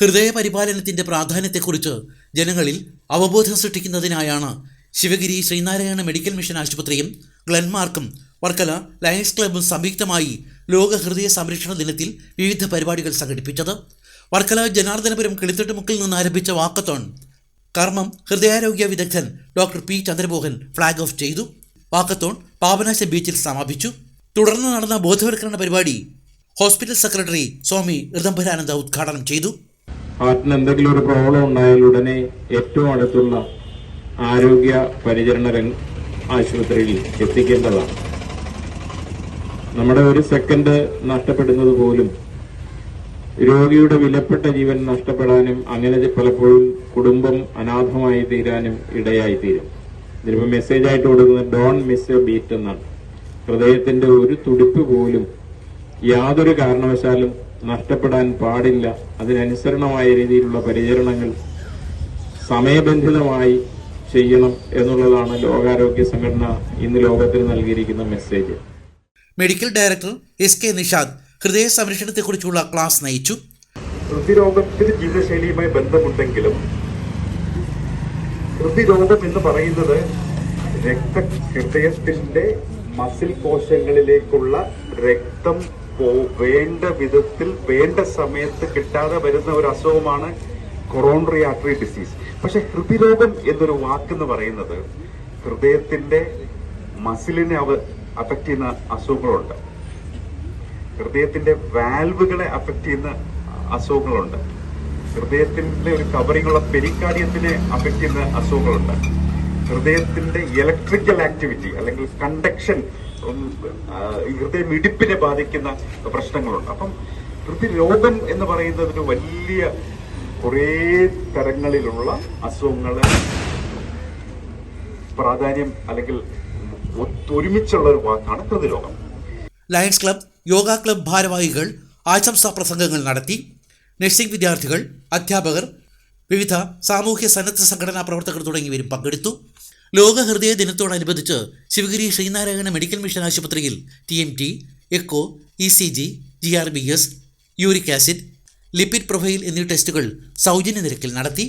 ഹൃദയ പരിപാലനത്തിന്റെ പ്രാധാന്യത്തെക്കുറിച്ച് ജനങ്ങളിൽ അവബോധം സൃഷ്ടിക്കുന്നതിനായാണ് ശിവഗിരി ശ്രീനാരായണ മെഡിക്കൽ മിഷൻ ആശുപത്രിയും ഗ്ലൻമാർക്കും വർക്കല ലയൺസ് ക്ലബും സംയുക്തമായി ലോക ഹൃദയ സംരക്ഷണ ദിനത്തിൽ വിവിധ പരിപാടികൾ സംഘടിപ്പിച്ചത്. വർക്കല ജനാർദ്ദനപുരം കിളിത്തട്ടുമുക്കിൽ നിന്ന് ആരംഭിച്ച വാക്കത്തോൺ കർമ്മം ഹൃദയാരോഗ്യ വിദഗ്ധൻ doctor P Chandramohan flag off ചെയ്തു. വാക്കത്തോൺ പാപനാശ ബീച്ചിൽ സമാപിച്ചു. തുടർന്ന് നടന്ന ബോധവൽക്കരണ പരിപാടി ഹോസ്പിറ്റൽ സെക്രട്ടറി സ്വാമി ഋതംബരാനന്ദ ഉദ്ഘാടനം ചെയ്തു. ഹാർട്ടിന് എന്തെങ്കിലും ഒരു പ്രോബ്ലം ഉണ്ടായാൽ ഉടനെ ഏറ്റവും അടുത്തുള്ള ആരോഗ്യ പരിചരണ രംഗ ആശുപത്രിയിൽ എത്തിക്കേണ്ടതാണ്. നമ്മുടെ ഒരു സെക്കൻഡ് നഷ്ടപ്പെടുന്നത് പോലും രോഗിയുടെ വിലപ്പെട്ട ജീവൻ നഷ്ടപ്പെടാനും അങ്ങനെ പലപ്പോഴും കുടുംബം അനാഥമായി തീരാനും ഇടയായി തീരും ഇതിലിപ്പോ മെസ്സേജ് ആയിട്ട് കൊടുക്കുന്നത് ഡോൺ മിസ് എ ബീറ്റ് എന്നാണ്. ഹൃദയത്തിന്റെ ഒരു തുടിപ്പ് പോലും യാതൊരു കാരണവശാലും നഷ്ടപ്പെടാൻ പാടില്ല. അതിനനുസരണമായ രീതിയിലുള്ള പരിചരണങ്ങൾ സമയബന്ധിതമായി ചെയ്യണം എന്നുള്ളതാണ് ലോകാരോഗ്യ സംഘടന ഇന്ന് ലോകത്തിന് നൽകിയിരിക്കുന്ന message. Medical director S K Nishad ഹൃദയ സംരക്ഷണത്തെക്കുറിച്ചുള്ള ക്ലാസ് നയിച്ചു. ഹൃദ്രോഗത്തിന് ജീവിതശൈലിയുമായി ബന്ധമുണ്ടെങ്കിലും ഹൃദ്രോഗം എന്ന് പറയുന്നത് രക്ത ഹൃദയത്തിന്റെ മസിൽ കോശങ്ങളിലേക്കുള്ള രക്തം വേണ്ട വിധത്തിൽ വേണ്ട സമയത്ത് കിട്ടാതെ വരുന്ന ഒരു അസുഖമാണ് കൊറോണറി ആർട്ടറി ഡിസീസ്. പക്ഷെ ഹൃദ്രോഗം എന്നൊരു വാക്കെന്ന് പറയുന്നത് ഹൃദയത്തിന്റെ മസിലിനെ അവ അഫക്റ്റ് ചെയ്യുന്ന അസുഖങ്ങളുണ്ട്. ഹൃദയത്തിന്റെ വാൽവുകളെ അഫക്റ്റ് ചെയ്യുന്ന അസുഖങ്ങളുണ്ട്. ഹൃദയത്തിന്റെ ഒരു കവറിങ്ങുള്ള പെരിക്കാഡിയത്തിനെ അഫക്റ്റ് ചെയ്യുന്ന അസുഖങ്ങളുണ്ട്. ഹൃദയത്തിന്റെ ഇലക്ട്രിക്കൽ ആക്ടിവിറ്റി അല്ലെങ്കിൽ കണ്ടക്ഷൻ ഹൃദയ മിടിപ്പിനെ ബാധിക്കുന്ന പ്രശ്നങ്ങളുണ്ട്. അപ്പം ഹൃദയരോഗം എന്ന് പറയുന്നതിന് വലിയ കുറേ തരങ്ങളിലുള്ള അസുഖങ്ങളെ പ്രാധാന്യം അല്ലെങ്കിൽ ഒത്തൊരുമിച്ചുള്ള ഒരു വാക്കാണ് ഹൃദയരോഗം ലയൺസ് ക്ലബ് യോഗ ക്ലബ് ഭാരവാഹികൾ ആശംസാ പ്രസംഗങ്ങൾ നടത്തി നഴ്സിംഗ് വിദ്യാർത്ഥികൾ അധ്യാപകർ വിവിധ സാമൂഹ്യ സന്നദ്ധ സംഘടനാ പ്രവർത്തകർ തുടങ്ങിയവരും പങ്കെടുത്തു. ലോക ഹൃദയ ദിനത്തോടനുബന്ധിച്ച് ശിവഗിരി ശ്രീനാരായണ മെഡിക്കൽ മിഷൻ ആശുപത്രിയിൽ T M T echo E C G G R B S uric acid lipid profile എന്നീ ടെസ്റ്റുകൾ സൗജന്യ നിരക്കിൽ നടത്തി